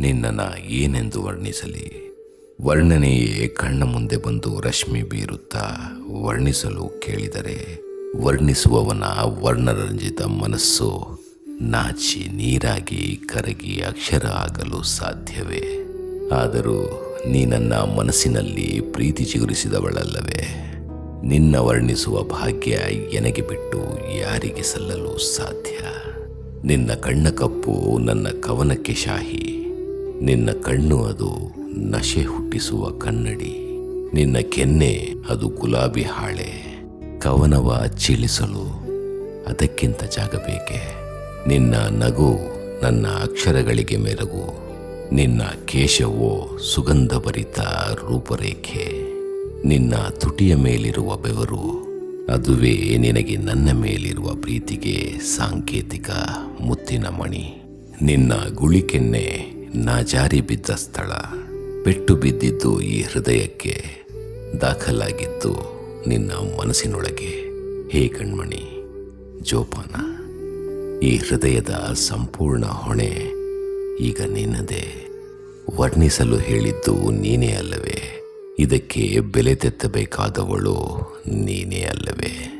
ನಿನ್ನನ್ನು ಏನೆಂದು ವರ್ಣಿಸಲಿ? ವರ್ಣನೆಯೇ ಕಣ್ಣ ಮುಂದೆ ಬಂದು ರಶ್ಮಿ ಬೀರುತ್ತಾ ವರ್ಣಿಸಲು ಕೇಳಿದರೆ, ವರ್ಣಿಸುವವನ ವರ್ಣರಂಜಿತ ಮನಸ್ಸು ನಾಚಿ ನೀರಾಗಿ ಕರಗಿ ಅಕ್ಷರ ಆಗಲು ಸಾಧ್ಯವೇ? ಆದರೂ ನೀ ನನ್ನ ಮನಸ್ಸಿನಲ್ಲಿ ಪ್ರೀತಿ ಚಿಗುರಿಸಿದವಳಲ್ಲವೇ? ನಿನ್ನ ವರ್ಣಿಸುವ ಭಾಗ್ಯ ಎನಗೆ ಬಿಟ್ಟು ಯಾರಿಗೆ ಸಲ್ಲಲು ಸಾಧ್ಯ? ನಿನ್ನ ಕಣ್ಣ ಕಪ್ಪು ನನ್ನ ಕವನಕ್ಕೆ ಶಾಹಿ. ನಿನ್ನ ಕಣ್ಣು ಅದು ನಶೆ ಹುಟ್ಟಿಸುವ ಕನ್ನಡಿ. ನಿನ್ನ ಕೆನ್ನೆ ಅದು ಗುಲಾಬಿ ಹಾಳೆ. ಕವನವ ಚೀಳಿಸಲು ಅದಕ್ಕಿಂತ ಜಾಗ ಬೇಕೆ? ನಿನ್ನ ನಗು ನನ್ನ ಅಕ್ಷರಗಳಿಗೆ ಮೆರಗು. ನಿನ್ನ ಕೇಶವೋ ಸುಗಂಧಭರಿತ ರೂಪರೇಖೆ. ನಿನ್ನ ತುಟಿಯ ಮೇಲಿರುವ ಬೆವರು ಅದುವೇ ನಿನಗೆ ನನ್ನ ಮೇಲಿರುವ ಪ್ರೀತಿಗೆ ಸಾಂಕೇತಿಕ ಮುತ್ತಿನ ಮಣಿ. ನಿನ್ನ ಗುಳಿಕೆನ್ನೆ ನಾ ಜಾರಿ ಬಿದ್ದ ಸ್ಥಳ ಪೆಟ್ಟು ಬಿದ್ದಿದ್ದು ಈ ಹೃದಯಕ್ಕೆ ದಾಖಲಾಗಿದ್ದು ನಿನ್ನ ಮನಸ್ಸಿನೊಳಗೆ. ಹೇ ಕಣ್ಮಣಿ, ಜೋಪಾನ, ಈ ಹೃದಯದ ಸಂಪೂರ್ಣ ಹೊಣೆ ಈಗ ನಿನ್ನದೇ. ವರ್ಣಿಸಲು ಹೇಳಿದ್ದು ನೀನೇ ಅಲ್ಲವೇ, ಇದಕ್ಕೆ ಬೆಲೆ ತೆತ್ತಬೇಕಾದವಳು ನೀನೇ ಅಲ್ಲವೇ.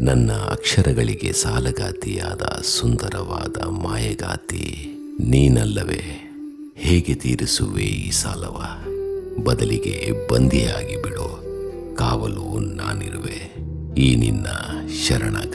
ನನ್ನ ಅಕ್ಷರಗಳಿಗೆ ಸಾಲಗಾತಿಯಾದ ಸುಂದರವಾದ ಮಾಯಗಾತಿ ನೀನಲ್ಲವೇ. ಹೇಗೆ ತೀರಿಸುವೆ ಈ ಸಾಲವ? ಬದಲಿಗೆ ಬಂದಿಯಾಗಿ ಬಿಡು. ಕಾವಲು ನಾನಿರುವೆ. ಈ ನಿನ್ನ ಶರಣಾಗತಿಗೆ